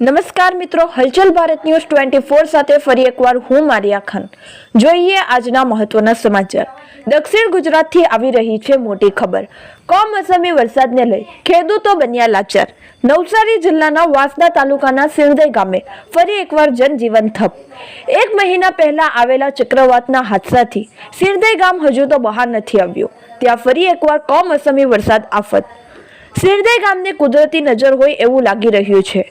નમસ્કાર મિત્રો, હલચલ ભારત ન્યૂઝ ટ્વેન્ટી ફોર સાથે ફરી એકવાર હું મારિયા ખાન જોઈએ આજના મહત્વના સમાચાર. દક્ષિણ ગુજરાતથી આવી રહી છે મોટી ખબર. કમોસમી વરસાદને લઈ ખેડૂતો બન્યા લાચાર. નવસારી જિલ્લાના વાંસદા તાલુકાના સિંધઈ ગામે ફરી એકવાર જનજીવન થપ. એક મહિના પહેલા આવેલા ચક્રવાતના હાદસાથી સિંધઈ ગામ હજુ તો બહાર નથી આવ્યું. ત્યાં ફરી એકવાર કમોસમી વરસાદ આફત. સિરદઈ ગામને કુદરતી નજર હોય એવું લાગી રહ્યું છે.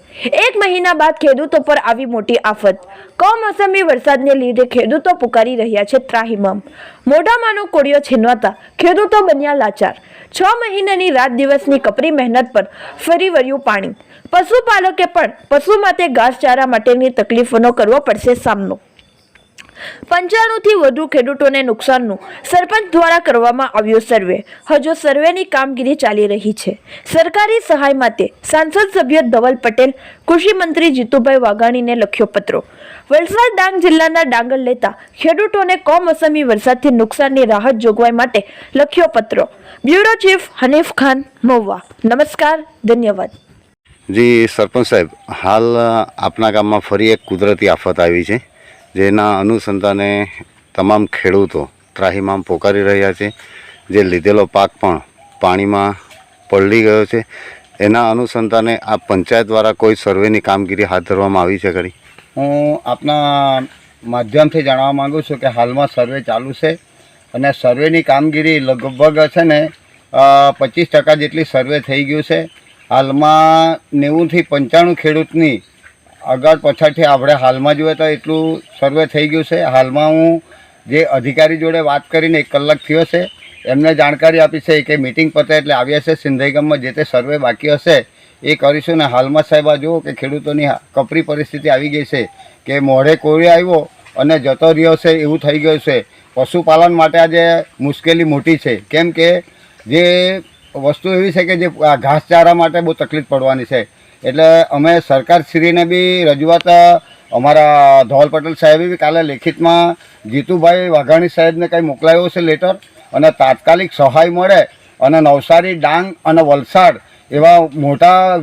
એક મહિના બાદ ખેડૂતો પર આવી મોટી આફત. કમોસમી વરસાદને લીધે ખેડૂતો પુકારી રહ્યા છે ત્રાહિમામ. મોઢામાંનો કોળિયો છીનવાતા ખેડૂતો બન્યા લાચાર. છ મહિનાની રાત દિવસની કપરી મહેનત પર ફરી વળ્યું પાણી. પશુપાલકે પણ પશુ માટે ઘાસચારા માટેની તકલીફોનો કરવો પડશે સામનો. પંચાણુંથી વધુ ખેડૂતોને નુકસાનનું સરપંચ દ્વારા કરવામાં આવ્યો સર્વે. હજુ સર્વેની કામગીરી ચાલી રહી છે. સરકારી સહાય માટે સાંસદ સભ્ય ધવલ પટેલ, કૃષિ મંત્રી જીતુભાઈ વાઘાણીને લખ્યો પત્રો. વલસાડ ડાંગ જિલ્લાના ડાંગર લેતા ખેડૂતોને કમોસમી વરસાદથી નુકસાનની રાહત જોગવાઈ માટે લખ્યો પત્રો. Bureau chief Hanif Khan, Mahuva. નમસ્કાર, ધન્યવાદ. જી, સરપંચ સાહેબ, હાલ આપના ગામમાં ફરી એક કુદરતી આફત આવી છે. જેના અનુસંધાને તમામ ખેડૂતો ત્રાહીમામ પોકારી રહ્યા છે, જે લીધેલો પાક પણ પાણીમાં પલળી ગયો છે. એના અનુસંધાને આ પંચાયત દ્વારા કોઈ સર્વેની કામગીરી હાથ ધરવામાં આવી છે ખરી? હું આપના માધ્યમથી જાણવા માગું છું કે હાલમાં સર્વે ચાલુ છે અને સર્વેની કામગીરી લગભગ છે ને પચીસ ટકા જેટલી સર્વે થઈ ગયું છે. હાલમાં નેવુંથી પંચાણું ખેડૂતની આગળ પછાડથી આપણે હાલમાં જોઈએ તો એટલું સર્વે થઈ ગયું છે. હાલમાં હું જે અધિકારી જોડે વાત કરીને એક કલાક થયો છે, એમને જાણકારી આપી છે કે મિટિંગ પતે એટલે આવ્યા છે સિંધાઈ જે તે સર્વે બાકી હશે એ કરીશું ને હાલમાં સાહેબ આ જુઓ કે ખેડૂતોની કપરી પરિસ્થિતિ આવી ગઈ છે કે મોઢે કોળી આવ્યો અને જતો રહ્યો છે એવું થઈ ગયું છે. પશુપાલન માટે આજે મુશ્કેલી મોટી છે. કેમ કે જે વસ્તુ એવી છે કે જે ઘાસચારા માટે બહુ તકલીફ પડવાની છે. એટલે અમે સરકારશ્રીને બી રજૂઆત અમારા ધવલ પટેલ સાહેબે બી કાલે લેખિતમાં જીતુભાઈ વાઘાણી સાહેબને કંઈ મોકલાયો છે લેટર અને તાત્કાલિક સહાય મળે અને નવસારી ડાંગ અને વલસાડ એવા મોટા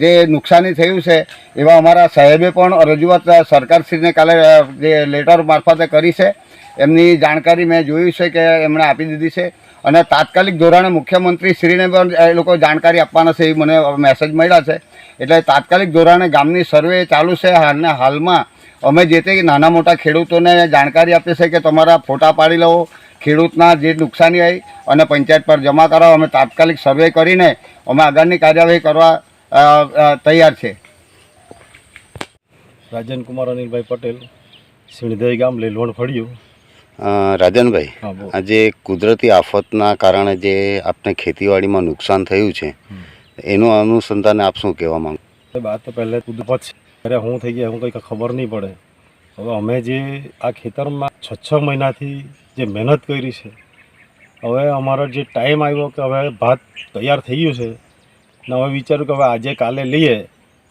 જે નુકસાની થયું છે એવા અમારા સાહેબે પણ રજૂઆત સરકારશ્રીને કાલે જે લેટર મારફતે કરી છે. એમની જાણકારી મેં જોયું છે કે એમણે આપી દીધી છે. અને તાત્કાલિક ધોરણે મુખ્યમંત્રી શ્રીને પણ એ લોકો જાણકારી આપવાના છે, એ મને મેસેજ મળ્યા છે. એટલે તાત્કાલિક ધોરણે ગામની સર્વે ચાલુ છે હાલના હાલમાં અમે જે તે નાના મોટા ખેડૂતોને જાણકારી આપીએ છીએ કે તમારા ફોટા પાડી લો, ખેડૂતના જે નુકસાની આવી અને પંચાયત પર જમા કરાવો. અમે તાત્કાલિક સર્વે કરીને અમે આગળની કાર્યવાહી કરવા તૈયાર છે. રાજનકુમાર અનિલભાઈ પટેલ સિણધઈ ગામ, લેલવણ ફળ્યું. રાજનભાઈ આજે કુદરતી આફતના કારણે જે આપને ખેતીવાડીમાં નુકસાન થયું છે એનું અનુસંધાને આપ શું કહેવા માંગો? વાત તો પહેલે કુદરત છે. અરે હું થઈ ગયા હું કંઈક ખબર નહીં પડે. હવે અમે જે આ ખેતરમાં છ છ મહિનાથી જે મહેનત કરી છે હવે અમારો જે ટાઈમ આવ્યો કે હવે ભાત તૈયાર થઈ ગયું છે ને હવે વિચાર્યું કે હવે આજે કાલે લઈએ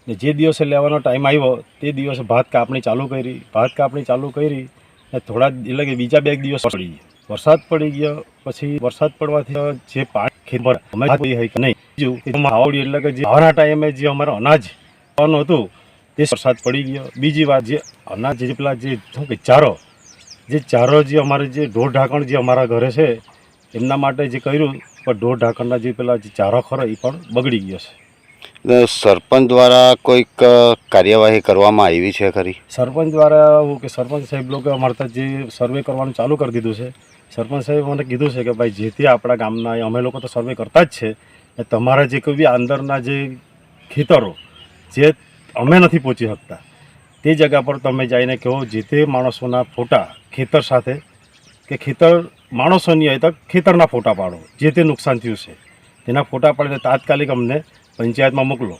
ને જે દિવસે લેવાનો ટાઈમ આવ્યો તે દિવસે ભાત કાપણી ચાલુ કરી ભાત કાપણી ચાલુ કરી થોડા એટલે કે બીજા બે દિવસ પડી ગયા. વરસાદ પડી ગયો, પછી વરસાદ પડવાથી જે પાણી ખેત અમે હોય કે નહીં. બીજું આવડી, એટલે કે જે હવાના ટાઈમે જે અમારો અનાજ આવવાનું હતું, તે વરસાદ પડી ગયો. બીજી વાત જે અનાજ જે પેલા જે, શું કે, ચારો, જે ચારો જે અમારે જે ઢોર ઢાંકણ જે અમારા ઘરે છે, એમના માટે જે કર્યું, પણ ઢોર ઢાંકણના જે પેલા જે ચારો ખરો એ પણ બગડી ગયો છે. સરપંચ દ્વારા કોઈક કાર્યવાહી કરવામાં આવી છે ખરી? સરપંચ દ્વારા કે સરપંચ સાહેબ લોકો અમારે જે સર્વે કરવાનું ચાલુ કરી દીધું છે, સરપંચ સાહેબ મને કીધું છે કે ભાઈ જે તે આપણા ગામના, અમે લોકો તો સર્વે કરતા જ છે, ને તમારા જે કોઈ અંદરના જે ખેતરો, જે અમે નથી પહોંચી શકતા, તે જગ્યા પર તમે જઈને કહો જે તે માણસોના ફોટા ખેતર સાથે, કે ખેતર માણસોની હોય તો ખેતરના ફોટા પાડો, જે તે નુકસાન થયું છે. તેના ફોટા પાડીને તાત્કાલિક અમને પંચાયતમાં મોકલો.